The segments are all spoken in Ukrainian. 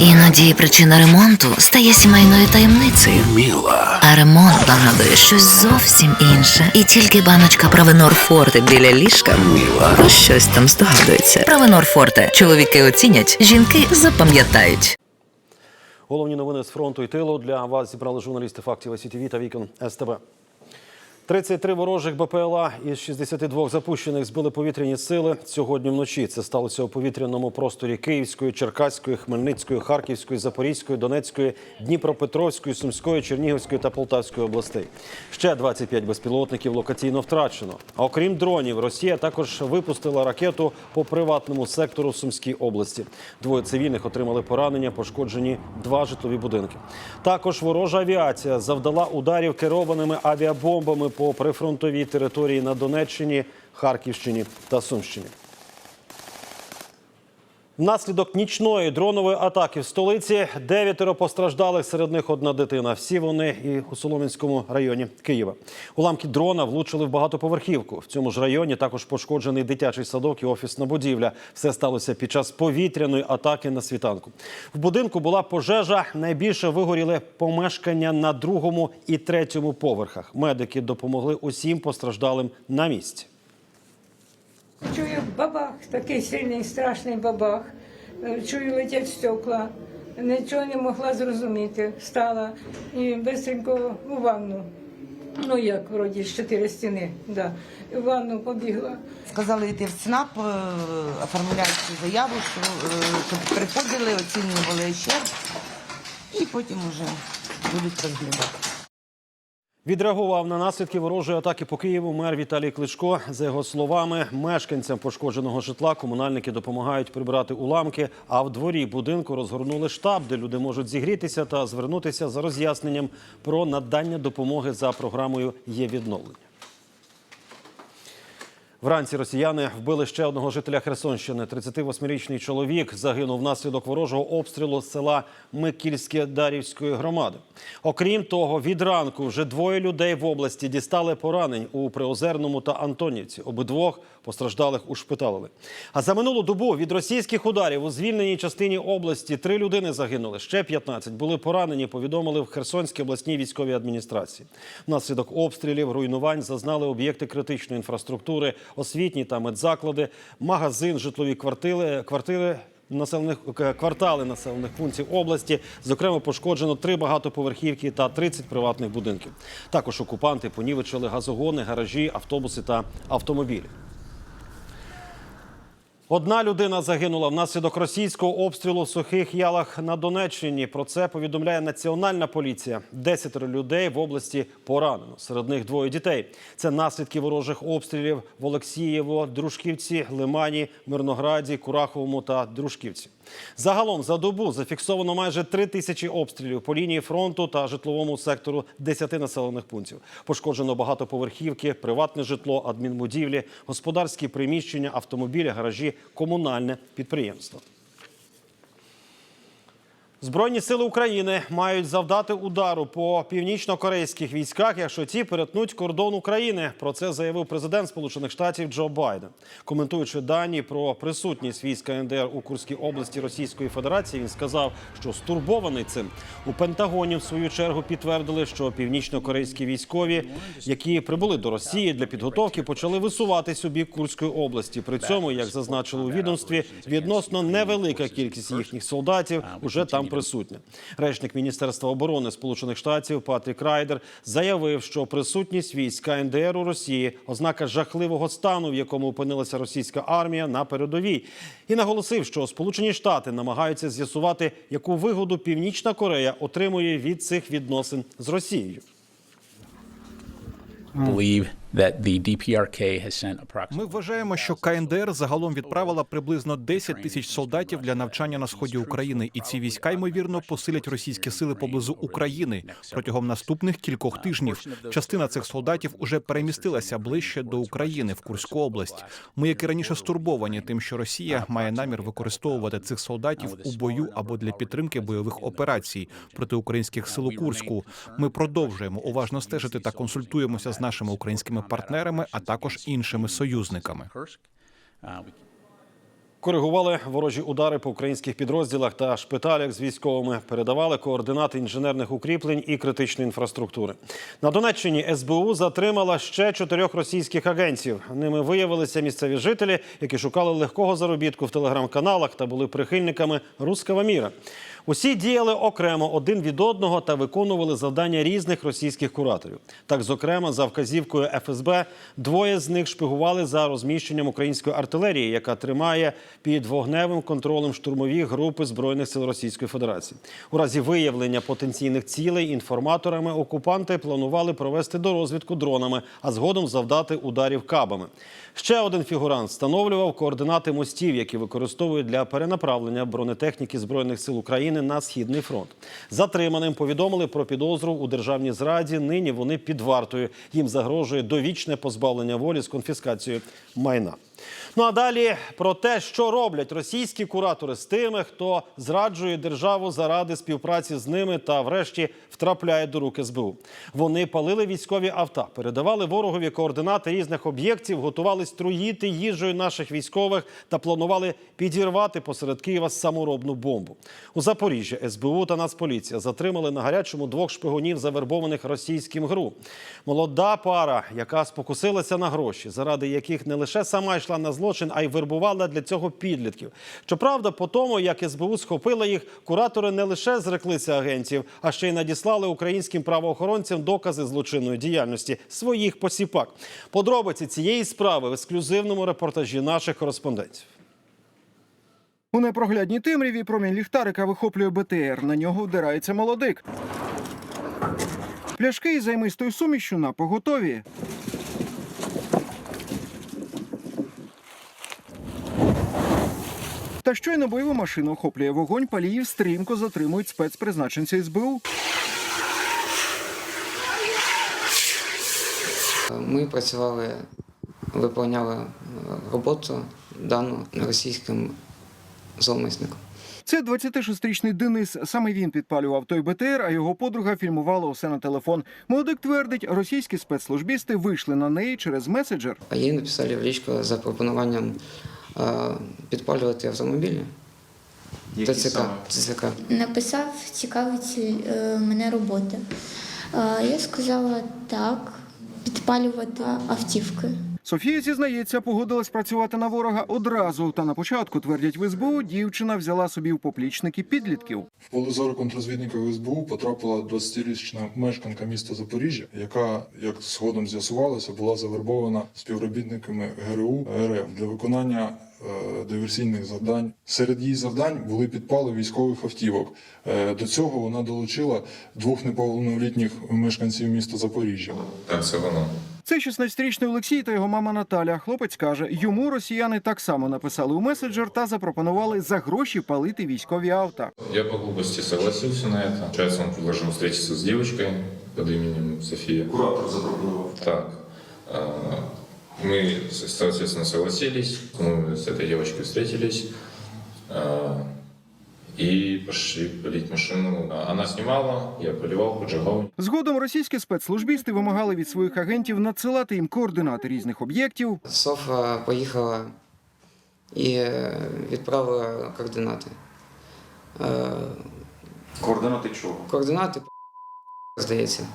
Іноді причина ремонту стає сімейною таємницею. Міла. А ремонт нагадує щось зовсім інше. І тільки баночка Правенор Форте біля ліжка Міла. про щось там здогадується. Правенор Форте. Чоловіки оцінять, жінки запам'ятають. Головні новини з фронту і тилу для вас зібрали журналісти фактів СІТВ та вікон СТБ. 33 ворожих БПЛА із 62 запущених збили повітряні сили сьогодні вночі. Це сталося у повітряному просторі Київської, Черкаської, Хмельницької, Харківської, Запорізької, Донецької, Дніпропетровської, Сумської, Чернігівської та Полтавської областей. Ще 25 безпілотників локаційно втрачено. А окрім дронів, Росія також випустила ракету по приватному сектору в Сумській області. Двоє цивільних отримали поранення, пошкоджені два житлові будинки. Також ворожа авіація завдала ударів керованими авіабомбами по прифронтовій території на Донеччині, Харківщині та Сумщині. Внаслідок нічної дронової атаки в столиці дев'ятеро постраждалих, серед них одна дитина. Всі вони і у Солом'янському районі Києва. Уламки дрона влучили в багатоповерхівку. В цьому ж районі також пошкоджений дитячий садок і офісна будівля. Все сталося під час повітряної атаки на світанку. В будинку була пожежа. Найбільше вигоріли помешкання на другому і третьому поверхах. Медики допомогли усім постраждалим на місці. Чую бабах, такий сильний, страшний бабах. Е, Чую, летять стекла. Нічого не могла зрозуміти. Встала і швидко у ванну. Ну як, вроді, з чотири стіни. Да. В ванну побігла. Сказали йти в ЦНАП, е, оформляти заяву, що е, приходили, оцінювали ще, і потім вже будуть розглядати. Відреагував на наслідки ворожої атаки по Києву мер Віталій Кличко. За його словами, мешканцям пошкодженого житла комунальники допомагають прибирати уламки. А в дворі будинку розгорнули штаб, де люди можуть зігрітися та звернутися за роз'ясненням про надання допомоги за програмою є відновлення. Вранці росіяни вбили ще одного жителя Херсонщини. 38-річний чоловік загинув внаслідок ворожого обстрілу з села Микільське Дарівської громади. Окрім того, від ранку вже двоє людей в області дістали поранень у Приозерному та Антонівці. Обидвох постраждалих ушпиталили. А за минулу добу від російських ударів у звільненій частині області три людини загинули. Ще 15 були поранені. Повідомили в Херсонській обласній військовій адміністрації. Внаслідок обстрілів, руйнувань зазнали об'єкти критичної інфраструктури, освітні та медзаклади, магазин, житлові квартири, квартири. Населених квартали населених пунктів області, зокрема, пошкоджено три багатоповерхівки та 30 приватних будинків. Також окупанти понівечили газогони, гаражі, автобуси та автомобілі. Одна людина загинула внаслідок російського обстрілу в сухих ялах на Донеччині. Про це повідомляє національна поліція. Десятеро людей в області поранено. Серед них двоє дітей. Це наслідки ворожих обстрілів в Олексієво, Дружківці, Лимані, Мирнограді, Кураховому та Дружківці. Загалом за добу зафіксовано майже три тисячі обстрілів по лінії фронту та житловому сектору 10 населених пунктів. Пошкоджено багатоповерхівки, приватне житло, адмінбудівлі, господарські приміщення, автомобілі, гаражі, комунальне підприємство. Збройні сили України мають завдати удару по північно-корейських військах, якщо ті перетнуть кордон України. Про це заявив президент Сполучених Штатів Джо Байден. Коментуючи дані про присутність військ КНДР у Курській області Російської Федерації, він сказав, що стурбований цим у Пентагоні в свою чергу підтвердили, що північно-корейські військові, які прибули до Росії для підготовки, почали висуватись у бік Курської області. При цьому, як зазначили у відомстві, відносно невелика кількість їхніх солдатів уже там присутня. Речник Міністерства оборони Сполучених Штатів Патрік Райдер заявив, що присутність військ КНДР у Росії ознака жахливого стану, в якому опинилася російська армія на передовій, і наголосив, що Сполучені Штати намагаються з'ясувати, яку вигоду Північна Корея отримує від цих відносин з Росією. believe Ми вважаємо, що КНДР загалом відправила приблизно 10 тисяч солдатів для навчання на сході України, і ці війська ймовірно посилять російські сили поблизу України протягом наступних кількох тижнів. Частина цих солдатів уже перемістилася ближче до України в Курську область. Ми, як і раніше, стурбовані тим, що Росія має намір використовувати цих солдатів у бою або для підтримки бойових операцій проти українських сил у Курську. Ми продовжуємо уважно стежити та консультуємося з нашими українськими партнерами, а також іншими союзниками. Коригували ворожі удари по українських підрозділах та шпиталях з військовими, передавали координати інженерних укріплень і критичної інфраструктури. На Донеччині СБУ затримала ще чотирьох російських агентів. Ними виявилися місцеві жителі, які шукали легкого заробітку в телеграм-каналах та були прихильниками руского міра. Усі діяли окремо один від одного та виконували завдання різних російських кураторів. Так, зокрема, за вказівкою ФСБ, двоє з них шпигували за розміщенням української артилерії, яка тримає під вогневим контролем штурмові групи збройних сил Російської Федерації. У разі виявлення потенційних цілей інформаторами окупанти планували провести дорозвідку дронами, а згодом завдати ударів кабами. Ще один фігурант встановлював координати мостів, які використовують для перенаправлення бронетехніки збройних сил України на східний фронт. Затриманим повідомили про підозру у державній зраді. Нині вони під вартою. Їм загрожує довічне позбавлення волі з конфіскацією майна. Ну а далі про те, що роблять російські куратори з тими, хто зраджує державу заради співпраці з ними та, врешті, втрапляє до рук СБУ. Вони палили військові авто, передавали ворогові координати різних об'єктів, готувались труїти їжею наших військових та планували підірвати посеред Києва саморобну бомбу. У Запоріжжі СБУ та Нацполіція затримали на гарячому двох шпигунів, завербованих російським ГРУ. Молода пара, яка спокусилася на гроші, заради яких не лише сама йшла на злочин, а й вербувала для цього підлітків. Щоправда, по тому, як СБУ схопила їх, куратори не лише зреклися агентів, а ще й надіслали українським правоохоронцям докази злочинної діяльності своїх посіпак. Подробиці цієї справи в ексклюзивному репортажі наших кореспондентів. У непроглядній темряві промінь ліхтарика вихоплює БТР. На нього вдирається молодик. Пляшки із займистою сумішю на поготові. Та щойно бойову машину охоплює вогонь, паліїв стрімко затримують спецпризначенці СБУ. Ми працювали, е, роботу дану російським зловмисником. Це 26-річний Денис. Саме він підпалював той БТР, а його подруга фільмувала усе на телефон. Молодик твердить, російські спецслужбісти вийшли на неї через меседжер. А їй написали в лічку за пропонуванням підпалювати автомобілі. ТЦК. ТЦК. Написав, цікавить е, мене робота. Я сказала так, підпалювати автівки. Софія зізнається, погодилась працювати на ворога одразу. Та на початку твердять в СБУ, дівчина взяла собі в поплічники підлітків. В поле зору контрозвідників СБУ потрапила 20-річна мешканка міста Запоріжжя, яка, як згодом з'ясувалося, була завербована співробітниками ГРУ РФ для виконання е, диверсійних завдань. Серед її завдань були підпали військових автівок. Е, до цього вона долучила двох неповнолітніх мешканців міста Запоріжжя. Так, це воно. Це 16-річний Олексій та його мама Наталя. Хлопець каже, йому росіяни так само написали у меседжер та запропонували за гроші палити військові авто. Я по глупости согласился на это. Получается, он предложил встретиться с девочкой под именем София. Куратор запропоновал. Так. А, Мы, соответственно, согласились. Мы с этой девочкой встретились. И пошли палить машину. Она снимала, я поливал, поджигал. Згодом російські спецслужбісти вимагали від своїх агентів надсилати їм координати різних об'єктів. Софа поїхала і е, відправила координати. Е, Координаты чего? Координати, здається.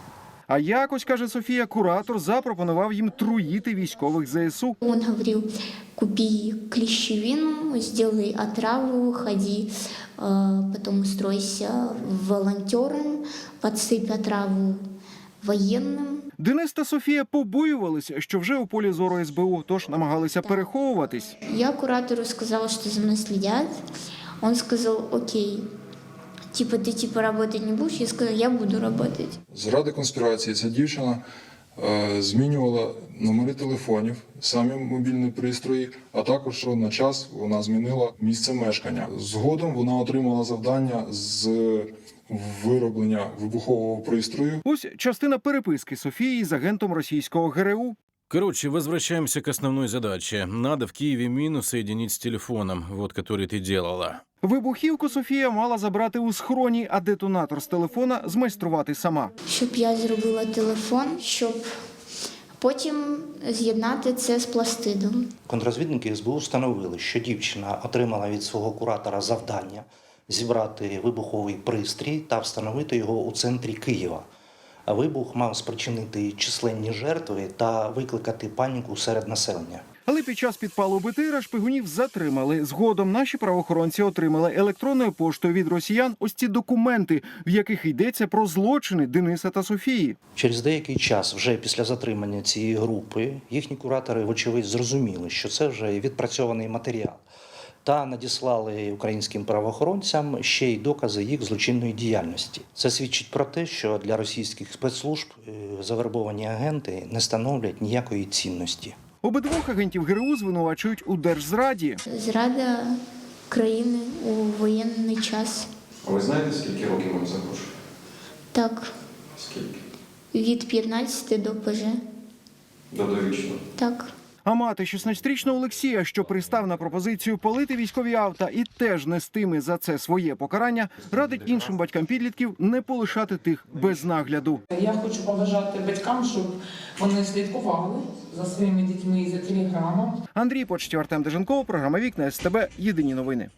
А якось каже Софія, куратор запропонував їм труїти військових ЗСУ. Он говорил, купи клещевину, сделай отраву, ходи, потом устройся волонтером, подсыпь отраву военным. Денис та Софія побоювалися, що вже у полі зору СБУ, тож намагалися переховуватись. Я куратору сказала, что за мной следят. Он сказал, окей, типа ты типа работать не будешь? Я сказала, я буду работать. Заради конспірації ця дівчина е, змінювала номери телефонів, самі мобільні пристрої, а також на час вона змінила місце мешкання. Згодом вона отримала завдання з вироблення вибухового пристрою. Ось частина переписки Софії з агентом російського ГРУ. Короче, возвращаемся к основной задаче. Надо в Киеве мину соединить с телефоном, вот который ты делала. Вибухівку Софія мала забрати у схроні, а детонатор з телефона змайструвати сама. Щоб я зробила телефон, щоб Потім з'єднати це з пластидом. Контрозвідники СБУ встановили, що дівчина отримала від свого куратора завдання зібрати вибуховий пристрій та встановити його у центрі Києва. Вибух мав спричинити численні жертви та викликати паніку серед населення. Але під час підпалу БТРа шпигунів затримали. Згодом наші правоохоронці отримали електронною поштою від росіян ось ці документи, в яких йдеться про злочини Дениса та Софії. Через деякий час, вже після затримання цієї групи, їхні куратори, вочевидь, зрозуміли, що це вже відпрацьований матеріал, та надіслали українським правоохоронцям ще й докази їх злочинної діяльності. Це свідчить про те, що для російських спецслужб е, завербовані агенти не становлять ніякої цінності. Обидвох агентів ГРУ звинувачують у держзраді. Зрада країни у воєнний час. А ви знаєте, скільки років вам загрожує? Так, Скільки? від 15 до ПЖ. До довічно. Так. А мати 16-річного Олексія, що пристав на пропозицію палити військові авта і теж нестиме за це своє покарання, радить іншим батькам підлітків не полишати тих без нагляду. Я хочу побажати батькам, щоб вони слідкували за своїми дітьми і за телеграмом. Андрій Почтів, Артем Деженков, програма Вікна СТБ. Єдині новини.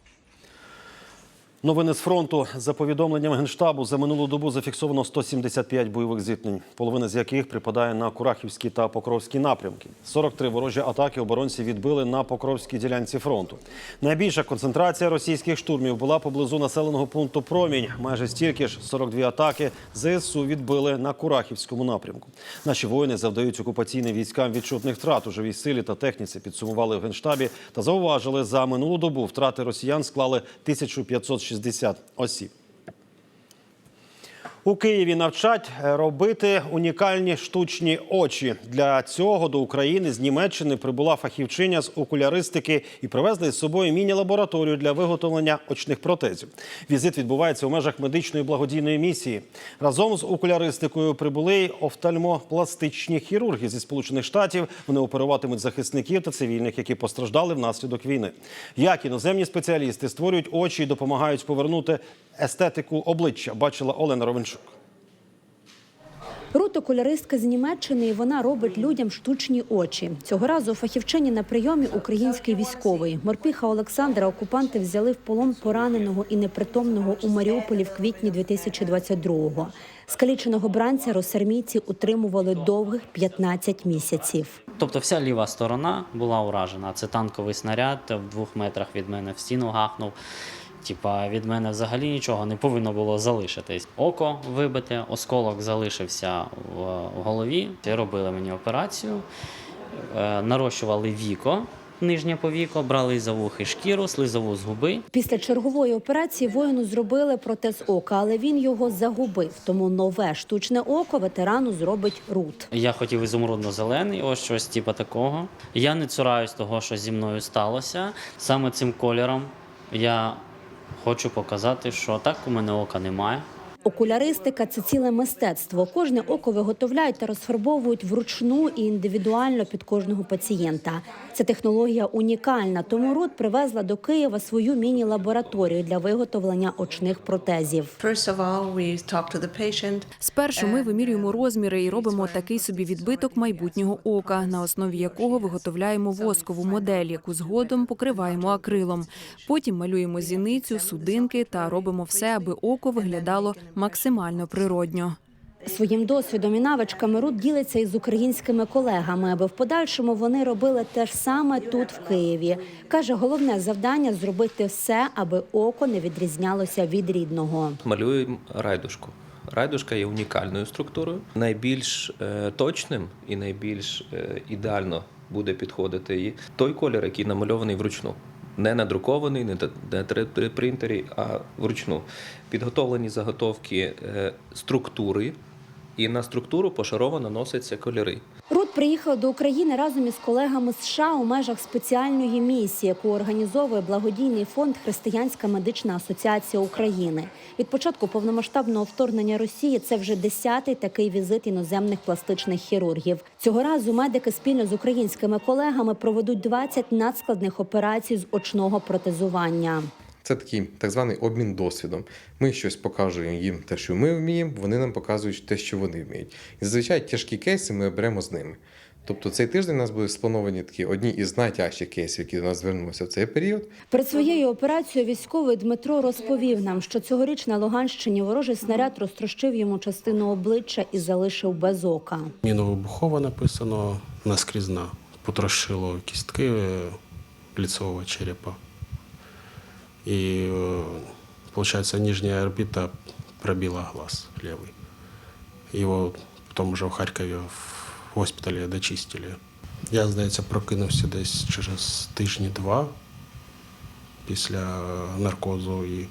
Новини з фронту за повідомленням генштабу за минулу добу зафіксовано 175 бойових зіткнень, половина з яких припадає на Курахівський та Покровський напрямки. 43 ворожі атаки оборонці відбили на Покровській ділянці фронту. Найбільша концентрація російських штурмів була поблизу населеного пункту Промінь. Майже стільки ж 42 атаки ЗСУ відбили на Курахівському напрямку. Наші воїни завдають окупаційним військам відчутних втрат у живій силі та техніці. Підсумували в генштабі та зауважили за минулу добу втрати росіян склали 1560 осіб. У Києві навчать робити унікальні штучні очі. Для цього до України з Німеччини прибула фахівчиня з окуляристики і привезли з собою міні-лабораторію для виготовлення очних протезів. Візит відбувається у межах медичної благодійної місії. Разом з окуляристикою прибули й офтальмопластичні хірурги зі сполучених штатів. Вони оперуватимуть захисників та цивільних, які постраждали внаслідок війни. Як іноземні спеціалісти створюють очі і допомагають повернути естетику обличчя. Бачила Олена Ровенчук. Рут окуляристка з Німеччини, і вона робить людям штучні очі. Цього разу фахівчині на прийомі український військовий. Морпіха Олександра окупанти взяли в полон пораненого і непритомного у Маріуполі в квітні 2022-го. Скаліченого бранця росармійці утримували довгих 15 місяців. Тобто вся ліва сторона була уражена. Це танковий снаряд в двох метрах від мене в стіну гахнув. Типа від мене взагалі нічого не повинно було залишитись. Око вибите, осколок залишився в голові. Робили мені операцію, е, нарощували віко, нижнє повіко, брали за вухи шкіру, слизову з губи. Після чергової операції воїну зробили протез ока, але він його загубив. Тому нове штучне око ветерану зробить Рут. Я хотів ізумрудно-зелений, ось щось типу такого. Я не цураюсь того, що зі мною сталося. Саме цим кольором я хочу показати, що так у мене ока немає. Окуляристика це ціле мистецтво. Кожне око виготовляють та розфарбовують вручну і індивідуально під кожного пацієнта. Ця технологія унікальна, тому Рут привезла до Києва свою міні-лабораторію для виготовлення очних протезів. Спершу ми вимірюємо розміри і робимо такий собі відбиток майбутнього ока, на основі якого виготовляємо воскову модель, яку згодом покриваємо акрилом. Потім малюємо зіницю, судинки та робимо все, аби око виглядало максимально природньо. Своїм досвідом і навичками Рут ділиться із українськими колегами, аби в подальшому вони робили те ж саме тут, в Києві. Каже, головне завдання зробити все, аби око не відрізнялося від рідного. Малюємо райдушку. Райдушка є унікальною структурою. Найбільш е, точним і найбільш е, ідеально буде підходити і той колір, який намальований вручну. Не надрукований, не на 3D-принтері, а вручну. Підготовлені заготовки е, структури, і на структуру пошарово наносяться кольори. Рут приїхав до України разом із колегами з США у межах спеціальної місії, яку організовує благодійний фонд Християнська медична асоціація України. Від початку повномасштабного вторгнення Росії це вже десятий такий візит іноземних пластичних хірургів. Цього разу медики спільно з українськими колегами проведуть 20 надскладних операцій з очного протезування. Це такий так званий обмін досвідом. Ми щось покажемо їм те, що ми вміємо, вони нам показують те, що вони вміють. І зазвичай тяжкі кейси ми беремо з ними. Тобто цей тиждень у нас будуть сплановані такі одні із найтяжчих кейсів, які до нас звернулися в цей період. Перед своєю операцією військовий Дмитро розповів нам, що цьогоріч на Луганщині ворожий снаряд розтрощив йому частину обличчя і залишив без ока. Міновибухова написано наскрізна. Потрошило кістки е, лицевого черепа. І, виходить, нижня орбита пробила глаз левый. Його потім вже в Харкові в госпіталі дочистили. Я, здається, прокинувся десь через тижні-два після наркозу і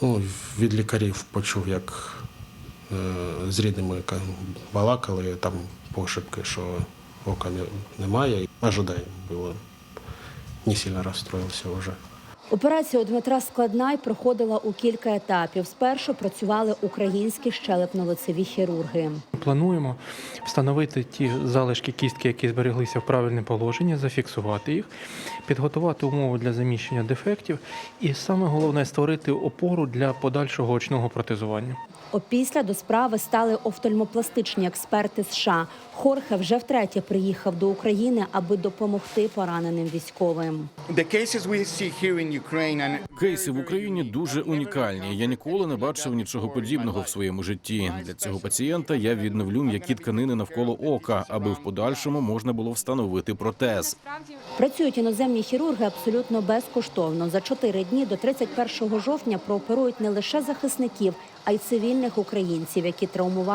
ну, від лікарів почув, як е, з рідними балакали там пошепки, що ока не- немає. Ожидаю було. Не сильно розстроївся вже. Операція у Дмитра складна й проходила у кілька етапів. Спершу працювали українські щелепно-лицеві хірурги. Плануємо встановити ті залишки кістки, які збереглися в правильне положення, зафіксувати їх, підготувати умови для заміщення дефектів, і саме головне створити опору для подальшого очного протезування. Опісля до справи стали офтальмопластичні експерти США. Хорхе вже втретє приїхав до України, аби допомогти пораненим військовим. Кейси в Україні дуже унікальні. Я ніколи не бачив нічого подібного в своєму житті. Для цього пацієнта я відновлю м'які тканини навколо ока, аби в подальшому можна було встановити протез. Працюють іноземні хірурги абсолютно безкоштовно. За чотири дні до 31 жовтня прооперують не лише захисників, а й цивільних українців, які травмували.